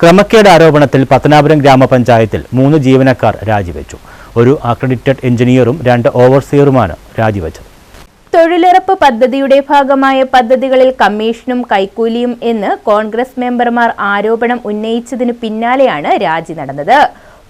ക്രമക്കേട് ആരോപണത്തിൽ പത്തനാപുരം ഗ്രാമപഞ്ചായത്തിൽ മൂന്ന് ജീവനക്കാർ രാജിവെച്ചു. ഒരു അക്രഡിറ്റഡ് എഞ്ചിനീയറും രണ്ട് ഓവർസിയറുമാണ് രാജിവെച്ചത്. തൊഴിലുറപ്പ് പദ്ധതിയുടെ ഭാഗമായ പദ്ധതികളിൽ കമ്മീഷനും കൈക്കൂലിയും എന്ന് കോൺഗ്രസ് മെമ്പർമാർ ആരോപണം ഉന്നയിച്ചതിന് പിന്നാലെയാണ് രാജി നടന്നത്.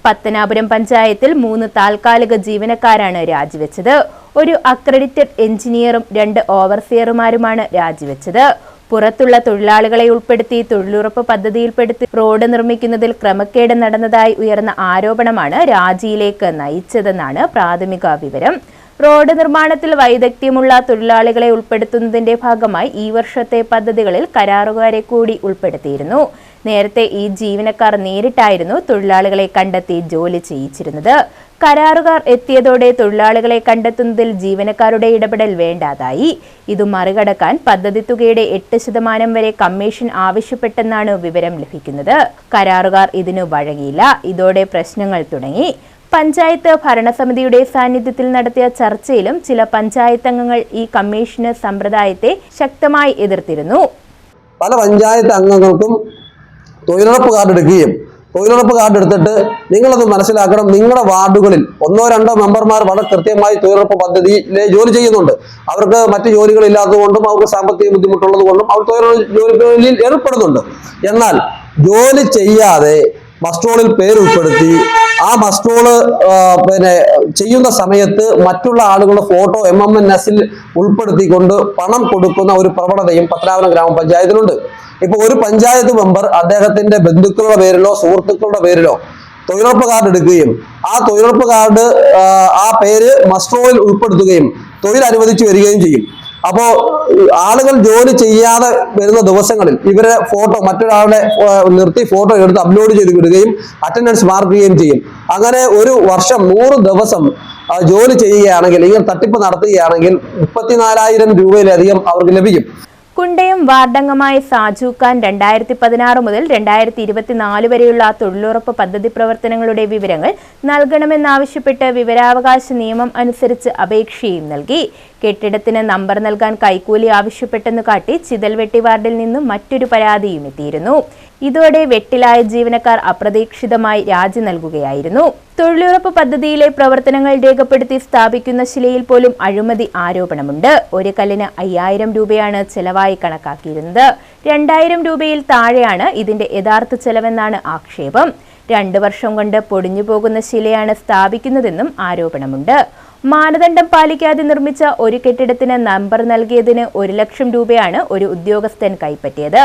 പത്തനാപുരം പഞ്ചായത്തിൽ മൂന്ന് താൽക്കാലിക ജീവനക്കാരാണ് രാജിവെച്ചത്. ഒരു അക്രഡിറ്റഡ് എഞ്ചിനീയറും രണ്ട് ഓവർസിയറുമാരുമാണ് രാജിവെച്ചത്. പുറത്തുള്ള തൊഴിലാളികളെ ഉൾപ്പെടുത്തി തൊഴിലുറപ്പ് പദ്ധതിയിൽപ്പെടുത്തി റോഡ് നിർമ്മിക്കുന്നതിൽ ക്രമക്കേട് നടന്നതായി ഉയർന്ന ആരോപണമാണ് രാജിയിലേക്ക് നയിച്ചതെന്നാണ് പ്രാഥമിക വിവരം. റോഡ് നിർമ്മാണത്തിൽ വൈദഗ്ധ്യമുള്ള തൊഴിലാളികളെ ഉൾപ്പെടുത്തുന്നതിന്റെ ഭാഗമായി ഈ വർഷത്തെ പദ്ധതികളിൽ കരാറുകാരെ കൂടി ഉൾപ്പെടുത്തിയിരുന്നു. നേരത്തെ ഈ ജീവനക്കാർ നേരിട്ടായിരുന്നു തൊഴിലാളികളെ കണ്ടെത്തി ജോലി ചെയ്യിച്ചിരുന്നത്. കരാറുകാർ എത്തിയതോടെ തൊഴിലാളികളെ കണ്ടെത്തുന്നതിൽ ജീവനക്കാരുടെ ഇടപെടൽ വേണ്ടാതായി. ഇത് മറികടക്കാൻ പദ്ധതി തുകയുടെ എട്ട് ശതമാനം വരെ കമ്മീഷൻ ആവശ്യപ്പെട്ടെന്നാണ് വിവരം ലഭിക്കുന്നത്. കരാറുകാർ ഇതിനു വഴങ്ങിയില്ല. ഇതോടെ പ്രശ്നങ്ങൾ തുടങ്ങി. പഞ്ചായത്ത് ഭരണസമിതിയുടെ സാന്നിധ്യത്തിൽ നടത്തിയ ചർച്ചയിലും ചില പഞ്ചായത്ത് അംഗങ്ങൾ ഈ കമ്മീഷന് സമ്പ്രദായത്തെ ശക്തമായി എതിർത്തിരുന്നു. പല പഞ്ചായത്ത് അംഗങ്ങൾക്കും തൊഴിലുറപ്പ് കാർഡ് എടുക്കുകയും തൊഴിലുറപ്പ് കാർഡ് എടുത്തിട്ട് നിങ്ങളത് മനസ്സിലാക്കണം. നിങ്ങളുടെ വാർഡുകളിൽ ഒന്നോ രണ്ടോ മെമ്പർമാർ വളരെ കൃത്യമായി തൊഴിലുറപ്പ് പദ്ധതിയിലെ ജോലി ചെയ്യുന്നുണ്ട്. അവർക്ക് മറ്റ് ജോലികളില്ലാത്തതുകൊണ്ടും അവർക്ക് സാമ്പത്തിക ബുദ്ധിമുട്ടുള്ളത് കൊണ്ടും അവർ തൊഴിലുറപ്പ് ജോലികളിൽ ഏർപ്പെടുന്നുണ്ട്. എന്നാൽ ജോലി ചെയ്യാതെ മസ്ട്രോളിൽ പേര് ഉൾപ്പെടുത്തി ആ മസ്ട്രോൾ പിന്നെ ചെയ്യുന്ന സമയത്ത് മറ്റുള്ള ആളുകളുടെ ഫോട്ടോ എം എം എൻ എസിൽ ഉൾപ്പെടുത്തിക്കൊണ്ട് പണം കൊടുക്കുന്ന ഒരു പ്രവണതയും പത്തനാപുരം ഗ്രാമപഞ്ചായത്തിലുണ്ട്. ഇപ്പൊ ഒരു പഞ്ചായത്ത് മെമ്പർ അദ്ദേഹത്തിന്റെ ബന്ധുക്കളുടെ പേരിലോ സുഹൃത്തുക്കളുടെ പേരിലോ തൊഴിലുറപ്പ് കാർഡ് എടുക്കുകയും ആ തൊഴിലുറപ്പ് കാർഡ് ആ പേര് മസ്ട്രോയിൽ ഉൾപ്പെടുത്തുകയും തൊഴിൽ അനുവദിച്ചു വരികയും ചെയ്യും. അപ്പോ ആളുകൾ ജോലി ചെയ്യാതെ വരുന്ന ദിവസങ്ങളിൽ ഇവരെ ഫോട്ടോ മറ്റൊരാളുടെ നിർത്തി ഫോട്ടോ എടുത്ത് അപ്ലോഡ് ചെയ്ത് വിടുകയും അറ്റൻഡൻസ് മാർക്ക് ചെയ്യുകയും ചെയ്യും. അങ്ങനെ ഒരു വർഷം നൂറ് ദിവസം ജോലി ചെയ്യുകയാണെങ്കിൽ ഇങ്ങനെ തട്ടിപ്പ് നടത്തുകയാണെങ്കിൽ മുപ്പത്തിനാലായിരം രൂപയിലധികം അവർക്ക് ലഭിക്കും. കുണ്ടയം വാർഡംഗമായ സാജു ഖാൻ രണ്ടായിരത്തി പതിനാറ് മുതൽ രണ്ടായിരത്തി ഇരുപത്തിനാല് വരെയുള്ള തൊഴിലുറപ്പ് പദ്ധതി പ്രവർത്തനങ്ങളുടെ വിവരങ്ങൾ നൽകണമെന്നാവശ്യപ്പെട്ട് വിവരാവകാശ നിയമം അനുസരിച്ച് അപേക്ഷയും നൽകി. കെട്ടിടത്തിന് നമ്പർ നൽകാൻ കൈക്കൂലി ആവശ്യപ്പെട്ടെന്ന് കാട്ടി ചിതൽവെട്ടി വാർഡിൽ നിന്നും മറ്റൊരു പരാതിയും എത്തിയിരുന്നു. ഇതോടെ വെട്ടിലായ ജീവനക്കാർ അപ്രതീക്ഷിതമായി രാജി നൽകുകയായിരുന്നു. തൊഴിലുറപ്പ് പദ്ധതിയിലെ പ്രവർത്തനങ്ങൾ രേഖപ്പെടുത്തി സ്ഥാപിക്കുന്ന ശിലയിൽ പോലും അഴിമതി ആരോപണമുണ്ട്. ഒരു കല്ലിന് അയ്യായിരം രൂപയാണ് ചെലവായി കണക്കാക്കിയിരുന്നത്. രണ്ടായിരം രൂപയിൽ താഴെയാണ് ഇതിന്റെ യഥാർത്ഥ ചെലവെന്നാണ് ആക്ഷേപം. രണ്ടു വർഷം കൊണ്ട് പൊടിഞ്ഞു പോകുന്ന ശിലയാണ് സ്ഥാപിക്കുന്നതെന്നും ആരോപണമുണ്ട്. മാനദണ്ഡം പാലിക്കാതെ നിർമ്മിച്ച ഒരു കെട്ടിടത്തിന് നമ്പർ നൽകിയതിന് ഒരു ലക്ഷം രൂപയാണ് ഒരു ഉദ്യോഗസ്ഥൻ കൈപ്പറ്റിയത്.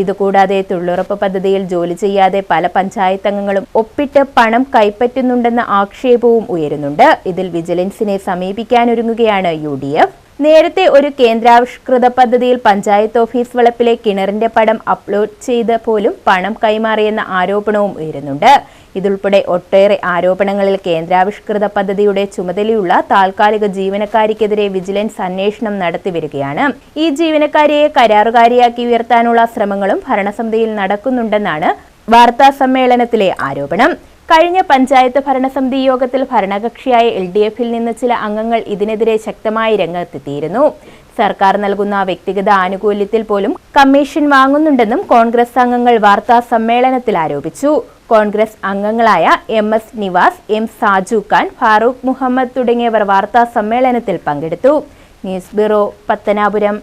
ഇതുകൂടാതെ തൊഴിലുറപ്പ് പദ്ധതിയിൽ ജോലി ചെയ്യാതെ പല പഞ്ചായത്ത് അംഗങ്ങളും ഒപ്പിട്ട് പണം കൈപ്പറ്റുന്നുണ്ടെന്ന ആക്ഷേപവും ഉയരുന്നുണ്ട്. ഇതിൽ വിജിലൻസിനെ സമീപിക്കാനൊരുങ്ങുകയാണ് യു ഡി എഫ്. നേരത്തെ ഒരു കേന്ദ്രാവിഷ്കൃത പദ്ധതിയിൽ പഞ്ചായത്ത് ഓഫീസ് വളപ്പിലെ കിണറിന്റെ പടം അപ്ലോഡ് ചെയ്ത് പോലും പണം കൈമാറിയെന്ന ആരോപണവും ഉയരുന്നുണ്ട്. ഇതുൾപ്പെടെ ഒട്ടേറെ ആരോപണങ്ങളിൽ കേന്ദ്രാവിഷ്കൃത പദ്ധതിയുടെ ചുമതലയുള്ള താൽക്കാലിക ജീവനക്കാരിക്കെതിരെ വിജിലൻസ് അന്വേഷണം നടത്തിവരികയാണ് ഈ ജീവനക്കാരിയെ കരാറുകാരിയാക്കി ഉയർത്താനുള്ള ശ്രമങ്ങളും ഭരണസമിതിയിൽ നടക്കുന്നുണ്ടെന്നാണ് വാർത്താ സമ്മേളനത്തിലെ ആരോപണം. കഴിഞ്ഞ പഞ്ചായത്ത് ഭരണസമിതി യോഗത്തിൽ ഭരണകക്ഷിയായ എൽ ഡി എഫിൽ നിന്ന് ചില അംഗങ്ങൾ ഇതിനെതിരെ ശക്തമായി രംഗത്തെത്തിയിരുന്നു. സർക്കാർ നൽകുന്ന വ്യക്തിഗത ആനുകൂല്യത്തിൽ പോലും കമ്മീഷൻ വാങ്ങുന്നുണ്ടെന്നും കോൺഗ്രസ് അംഗങ്ങൾ വാർത്താ സമ്മേളനത്തിൽ ആരോപിച്ചു. കോൺഗ്രസ് അംഗങ്ങളായ M S Nivas M Saju Khan Farooq Muhammad തുടങ്ങിയവർ വാർത്താ സമ്മേളനത്തിൽ പങ്കെടുത്തു. News bureau Pathanapuram.